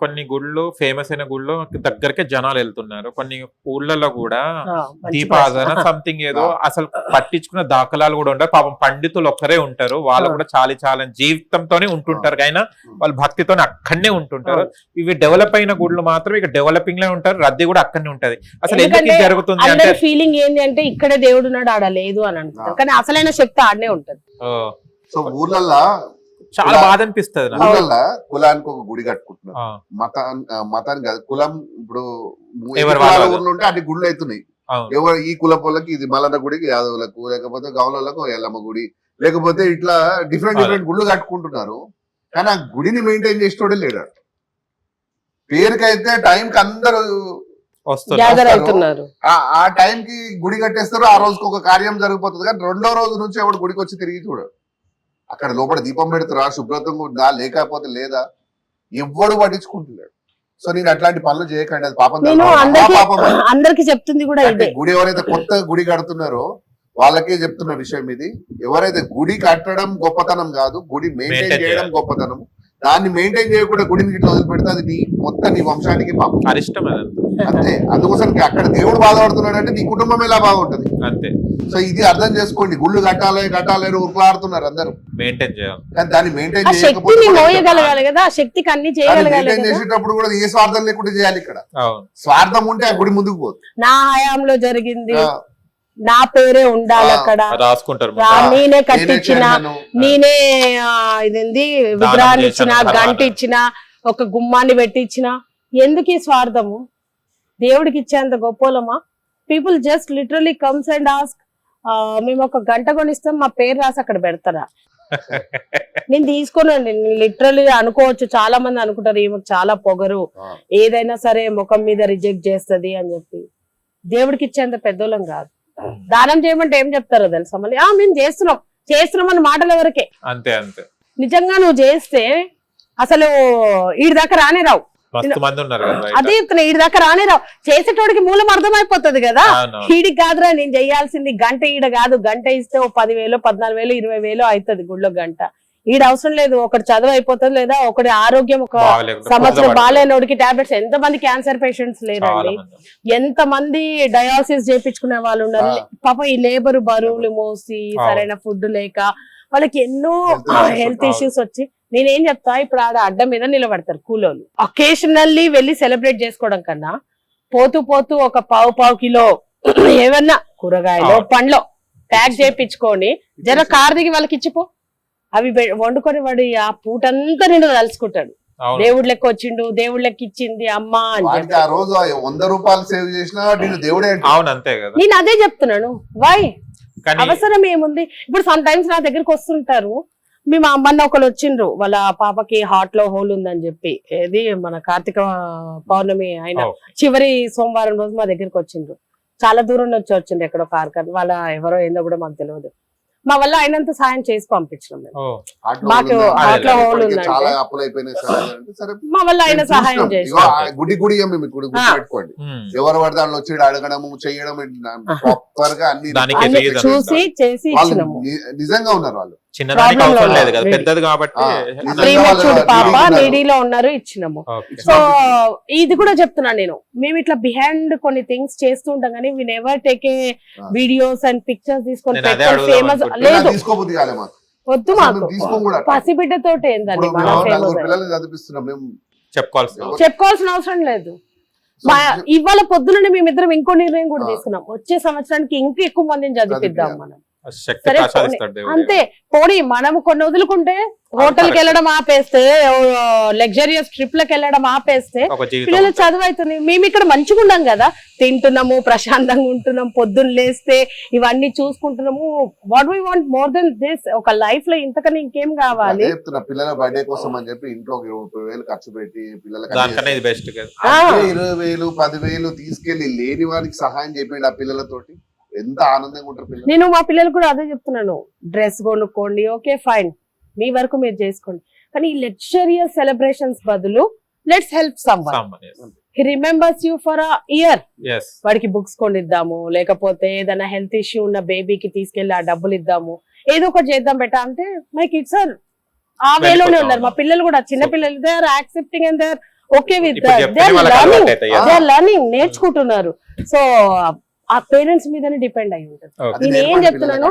కొన్ని గుళ్ళు ఫేమస్ అయిన గుళ్ళు దగ్గరకే జనాలు వెళ్తున్నారు. కొన్ని ఊళ్ళలో కూడా దీపారాధన ప్రశ్న. సంథింగ్ ఏదో అసలు పట్టించుకున్న దాఖలాలు కూడా ఉండరు పాపం పండితులు ఒక్కరే ఉంటారు. వాళ్ళు. కూడా చాలా చాలా జీవితంతోనే ఉంటుంటారు. అయినా వాళ్ళు భక్తితోనే అక్కడనే ఉంటుంటారు. ఇవి డెవలప్ అయిన గుళ్ళు మాత్రం ఇక డెవలపింగ్లో ఉంటారు. రద్దీ కూడా అక్కడనే ఉంటది. అసలు ఎందుకు జరుగుతుంది అంటే ఫీలింగ్ ఏంటి అంటే ఇక్కడే దేవుడు ఉన్నాడు ఆడ లేదు అని అంటారు. కానీ అసలైన శక్తి ఆడనే ఉంటది. ఓ, సో ఊర్లల్లో చాలా బాధ అనిపిస్తుంది కులానికి ఒక గుడి కట్టుకుంటున్నారు. మతాన్ మతానికి కాదు కులం ఇప్పుడు ఉంటే అన్ని గుళ్ళు అవుతున్నాయి. ఎవరు ఈ కులపోళ్ళకి ఇది మల్లన్న గుడికి యాదవులకు లేకపోతే గౌలలకు ఎల్లమ్మ గుడి లేకపోతే ఇట్లా డిఫరెంట్. డిఫరెంట్ గుళ్ళు కట్టుకుంటున్నారు. కానీ ఆ గుడిని మెయింటైన్ చేసేటోడే లేడు. పేరుకైతే టైంకి అందరూ ఆ- ఆ టైంకి గుడి కట్టేస్తారు ఆ రోజుకి ఒక కార్యం జరిగిపోతుంది. కానీ రెండో రోజు నుంచి ఎవడు గుడికి వచ్చి తిరిగి చూడడు అక్కడ లోపల దీపం పెడతారా శుభ్రతంగా ఉందా లేకపోతే లేదా? ఎవ్వడు పట్టించుకుంటున్నాడు సో నేను అట్లాంటి పనులు చేయకండి అది పాపం. అందరికి చెప్తుంది కూడా గుడి ఎవరైతే కొత్త గుడి కడుతున్నారో వాళ్ళకే చెప్తున్న విషయం ఇది. ఎవరైతే గుడి కట్టడం గొప్పతనం కాదు గుడి మెయింటైన్ Maintain చేయడం. గొప్పతనం దాన్ని మెయింటైన్ చేయకుండా గుడిని ఇట్లా వదిలిపెడితే అది నీ మొత్తం నీ వంశానికి పాపం. అంతే. అందుకోసం అక్కడ దేవుడు బాధపడుతున్నాడు అంటే నీ కుటుంబం ఎలా బాగుంటది? అంతే. సో ఇది అర్థం చేసుకోండి. గుళ్ళు కట్టాలి కట్టాలి ఉరుకులాడుతున్నారు అందరూ. మెయింటైన్ చేయాలి. కానీ దాన్ని మెయింటైన్ శక్తిని మోయగలగాలి కదా శక్తికి అన్ని చేయగలగాలి చేసేటప్పుడు కూడా ఏ స్వార్థం లేకుండా చేయాలి ఇక్కడ. అవును. స్వార్థం ఉంటే ఆ గుడి ముందుకు పోదు. నా హయాంలో జరిగింది. నా పేరే ఉండాలి. అక్కడ. రాసుకుంటారు నేనే కట్టించిన. నేనే ఆ, ఇదేంది విగ్రహాన్ని ఇచ్చిన గంట. ఇచ్చిన ఒక గుమ్మాన్ని పెట్టించిన ఎందుకు ఈ స్వార్థము? దేవుడికి ఇచ్చేంత గొప్పోలమా people just literally comes and ask మేము ఒక గంట కొనిస్తాం మా పేరు రాసి అక్కడ పెడతారా? నేను తీసుకోనండి లిటరలీ అనుకోవచ్చు చాలా మంది అనుకుంటారు ఈమెకు చాలా పొగరు. ఏదైనా సరే ముఖం మీద రిజెక్ట్ చేస్తది అని చెప్పి. దేవుడికి ఇచ్చేంత పెద్దోళ్ళం కాదు. దానం చేయమంటే ఏం చెప్తారో తెలుసా మళ్ళీ? ఆ మేము చేస్తున్నాం చేస్తున్నాం అన్న మాటల వరకే అంతే అంతే. నిజంగా నువ్వు చేస్తే అసలు దాకా రానే రావు. అదే చెప్తున్నా ఈడి దాకా రానే రావు చేసేటోడికి మూలం అర్థమైపోతుంది కదా. ఈడికి కాదురా నేను చేయాల్సింది గంట ఈడ కాదు గంట ఇస్తే ఓ పదివేలు పద్నాలుగు వేలు ఇరవై వేలు అవుతుంది గుళ్ళో గంట ఈడ అవసరం లేదు ఒకటి చదువు అయిపోతుంది లేదా ఒకటి ఆరోగ్యం ఒక సంవత్సరం. బాగాలేనోడికి టాబ్లెట్స్ ఎంత మంది క్యాన్సర్ పేషెంట్స్ లేరండి. ఎంత మంది డయాలసిస్ చేపించుకునే వాళ్ళు ఉన్నారు. పాప ఈ లేబర్ బరువులు మోసి. సరైన ఫుడ్ లేక వాళ్ళకి ఎన్నో హెల్త్. ఇష్యూస్ వచ్చి నేనేం చెప్తా? ఇప్పుడు ఆడ అడ్డం మీద నిలబడతారు కూలోళ్ళు. అకేషనల్లీ వెళ్ళి సెలబ్రేట్ చేసుకోవడం కన్నా పోతూ పోతూ ఒక పావు పావు కిలో ఏమన్నా కూరగాయలు. పండ్లో ప్యాక్ చేపించుకొని జర కార్ దిగి వాళ్ళకి ఇచ్చిపో. అవి వండుకొని వాడు ఆ పూటంతా నేను తలుచుకుంటాడు. దేవుడి లెక్క వచ్చిండు దేవుడి లెక్క ఇచ్చింది అమ్మ అని ఆ రోజు వంద రూపాయలు సేవ్ చేసినా నేను దేవుడే అంటాడు. అవును అంతే కదా. నేను అదే చెప్తున్నాను. వై అవసరం ఏముంది? ఇప్పుడు సమ్ టైమ్స్ నా దగ్గరికి వస్తుంటారు. మేము అమ్మన్న ఒకరు వచ్చిండ్రు. వాళ్ళ పాపకి హార్ట్లో హోల్ ఉందని చెప్పి. ఏది? మన కార్తీక పౌర్ణమి అయిన. చివరి సోమవారం రోజు మా దగ్గరికి వచ్చిండ్రు. చాలా దూరం నుంచి వచ్చిండ్రు ఎక్కడో కార్కర్. వాళ్ళ ఎవరో ఏందో కూడా మాకు తెలియదు మా వల్ల అయినంత సాయం చేసి పంపించినాం మాకు హోల్ ఉందా? హార్ట్లో హోల్ మా వల్ల అయిన మేము సహాయం. చేసి గుడి గుడి. ఎవరు పడితే వాళ్ళు వచ్చి అడగడము చేయడం ప్రాపర్గా అన్ని చూసి చేసి నిజంగా ఉన్నారు వాళ్ళు. చిన్నదానికి అవసరం లో లేదు కదా. పెద్దది కాబట్టి పాప ఉన్నారు. నీడీలో ఉన్నారు ఇచ్చినాము. సో ఇది కూడా చెప్తున్నా నేను మేము ఇట్లా బిహైండ్ కొన్ని థింగ్స్ చేస్తూ ఉంటాం కానీ we never take a. Videos and pictures తీసుకొని ఫేమస్. లేదు వద్దు మాకు అట్లా. పసిబిడ్డతోటి ఏందండి చెప్పుకోవాల్సిన అవసరం లేదు మా ఇవాళ పొద్దున మేమిద్దరం ఇంకో నిర్ణయం కూడా. తీసుకున్నాం వచ్చే సంవత్సరానికి ఇంకా ఎక్కువ మందిని చదివిద్దాం. మనం సరే, అంతే. పోనీ మనం కొన్ని వదులుకుంటే హోటల్కి. వెళ్ళడం ఆపేస్తే లగ్జరియస్ ట్రిప్లకు వెళ్ళడం ఆపేస్తే పిల్లలు. చదువు అవుతుంది మేము ఇక్కడ మంచిగా ఉన్నాం కదా. తింటున్నాము ప్రశాంతంగా ఉంటున్నాం పొద్దున్న లేస్తే ఇవన్నీ చూసుకుంటున్నాము. What we want more than this ఒక లైఫ్లో ఇంతకన్నా ఇంకేం కావాలి? పిల్లల బర్త్డే కోసం అని చెప్పి ఇంట్లో ముప్పై వేలు ఖర్చు పెట్టి పిల్లలకి ఇరవై వేలు పదివేలు తీసుకెళ్ళి లేని వారికి సహాయం చేయండి ఆ పిల్లలతోటి. ఎంత ఆనందంగా ఉంటారు పిల్లలు. నేను మా పిల్లలకు కూడా అదే చెప్తున్నాను. డ్రెస్ కొనుక్కోండి ఓకే ఫైన్ మీ వరకు మీరు చేసుకోండి. కానీ ఈ లగ్జరియస్ సెలబ్రేషన్స్ బదులు let's help some he remembers you for a year వాడికి బుక్స్ కొనిద్దాము లేకపోతే ఏదైనా హెల్త్ ఇష్యూ ఉన్న బేబీకి తీసుకెళ్ళి ఆ డబ్బులు ఇద్దాము. ఏదో ఒకటి చేద్దాం బెటా అంటే మై కిడ్స్ ఆర్ ఆ వేలోనే ఉన్నారు. మా. పిల్లలు కూడా చిన్న పిల్లలు they are accepting and they are okay with అవుతాయి. Yeah. లర్నింగ్ నేర్చుకుంటున్నారు. సో ఆ పేరెంట్స్ మీదనే డిపెండ్ అయి ఉంటుంది. నేను ఏం చెప్తున్నాను?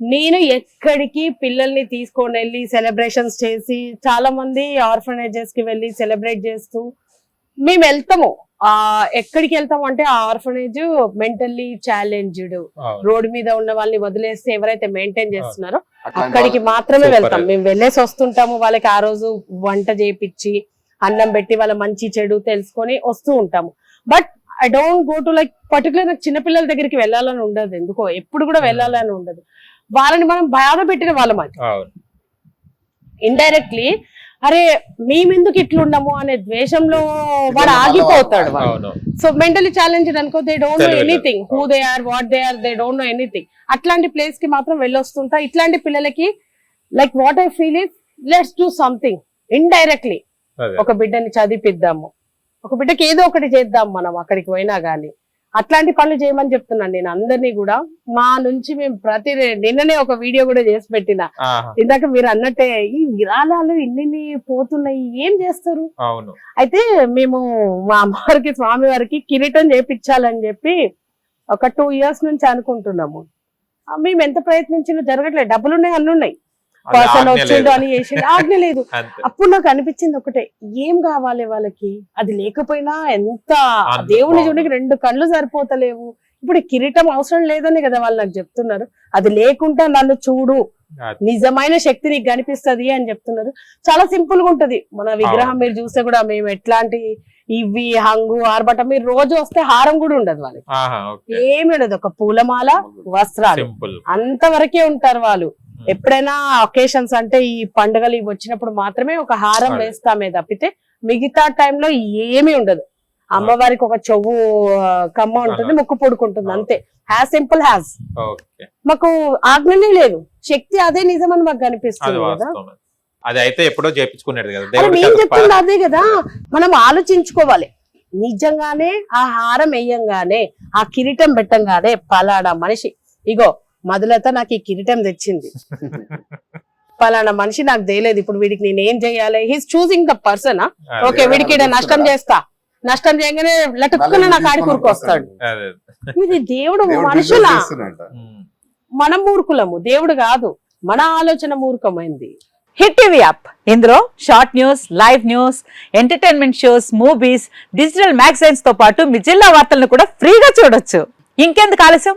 నేను ఎక్కడికి పిల్లల్ని తీసుకొని వెళ్ళి సెలబ్రేషన్స్ చేసి చాలా మంది ఆర్ఫనేజెస్కి వెళ్ళి సెలబ్రేట్ చేస్తూ మేము వెళ్తాము. ఆ ఎక్కడికి వెళ్తాము అంటే ఆ ఆర్ఫనేజ్ మెంటల్లీ ఛాలెంజ్డ్. రోడ్ మీద ఉన్న వాళ్ళని వదిలేస్తే ఎవరైతే మెయింటైన్ చేస్తున్నారో అక్కడికి మాత్రమే వెళ్తాం. మేము వెళ్ళేసి వస్తుంటాము వాళ్ళకి ఆ రోజు వంట చేపించి అన్నం పెట్టి వాళ్ళ మంచి చెడు తెలుసుకొని వస్తూ ఉంటాము. But I don't go to like particular నాకు చిన్నపిల్లల దగ్గరికి వెళ్ళాలని ఉండదు ఎందుకో ఎప్పుడు కూడా వెళ్ళాలని ఉండదు. వాళ్ళని మనం బాధ పెట్టిన వాళ్ళం అది. అవును. ఇండైరెక్ట్లీ అరే మేమెందుకు ఇట్లున్నాము అనే ద్వేషంలో వాడు ఆగిపోతాడు వాళ్ళ- వాడు. అవును. సో మెంటలీ ఛాలెంజ్ అనుకో they don't know. Anything who they are what they are they don't know anything అట్లాంటి ప్లేస్కి మాత్రం వెళ్ళొస్తుంటా. ఇట్లాంటి పిల్లలకి like what I feel is let's do something indirectly అదే. ఒక బిడ్డని చదివిద్దాము. ఒక బిడ్డకి ఏదో ఒకటి చేద్దాం మనం అక్కడికి పోయినా గానీ. అట్లాంటి పనులు చేయమని చెప్తున్నాను నేను అందరినీ కూడా. మా నుంచి మేము ప్రతి నిన్ననే ఒక వీడియో కూడా చేసి పెట్టిన. ఇందాక మీరు అన్నట్టే ఈ విరాళాలు ఇన్ని పోతున్నాయి ఏం చేస్తారు? అయితే మేము మా అమ్మవారికి స్వామి వారికి కిరీటం చేపించాలని చెప్పి ఒక టూ ఇయర్స్ నుంచి అనుకుంటున్నాము. మేము ఎంత ప్రయత్నించినా జరగట్లేదు. డబ్బులు ఉన్నాయి అన్ని ఉన్నాయి అది పర్సన్ వచ్చిండు. అని చేసిండు. ఆజ్ఞ లేదు. అప్పుడు నాకు అనిపించింది ఒకటే ఏం కావాలి వాళ్ళకి? అది లేకపోయినా ఎంత దేవుని. చూడకి రెండు కళ్ళు సరిపోతలేవు. ఇప్పుడు కిరీటం అవసరం లేదని కదా వాళ్ళు నాకు చెప్తున్నారు. అది లేకుండా నన్ను చూడు. నిజమైన శక్తి నీకు కనిపిస్తది అని చెప్తున్నారు. చాలా సింపుల్గా ఉంటది. మన విగ్రహం మీరు చూస్తే కూడా మేము ఎట్లాంటి ఇవి హంగు ఆర్భటం మీరు రోజు వస్తే హారం కూడా ఉండదు వాళ్ళకి. ఏమి ఉండదు. ఒక పూలమాల వస్త్రాలు. అంతవరకే ఉంటారు వాళ్ళు. ఎప్పుడైనా ఒకేషన్స్ అంటే ఈ పండుగలు ఇవి వచ్చినప్పుడు మాత్రమే ఒక హారం. వేస్తామే తప్పితే మిగతా టైంలో ఏమీ ఉండదు. అమ్మవారికి ఒక చెవు కమ్మ ఉంటుంది. ముక్కు పొడుకుంటుంది. అంతే. హ్యాస్ సింపుల్ హ్యాస్ మాకు ఆజ్ఞనే లేదు. శక్తి అదే నిజం అని మాకు కనిపిస్తుంది కదా. అది అయితే ఎప్పుడో చేపించుకునేది కదా. మేము అది చెప్తుంది అదే కదా. మనం ఆలోచించుకోవాలి. నిజంగానే ఆ హారం వేయంగానే ఆ కిరీటం పెట్టంగానే పలానా మనిషి ఇగో మధులత నాకు ఈ కిరీటం తెచ్చింది. పలానా మనిషి నాకు తెలియదు ఇప్పుడు వీడికి నేను ఏం చేయాలి? He's choosing the person. Okay వీడికి నష్టం చేస్తా. నష్టం చేయగానే లటుక్కున నా కాడి కూరుకొస్తాడు. అదే. ఇది దేవుడు మనుషుల. మనం మూర్ఖులము. దేవుడు కాదు. మన ఆలోచన మూర్ఖమైంది. హిట్ టీవీ యాప్ ఇందులో short news live news entertainment shows movies digital మ్యాగజైన్స్తో పాటు మీ జిల్లా వార్తలను కూడా ఫ్రీగా చూడొచ్చు. ఇంకెందుకు ఆలస్యం?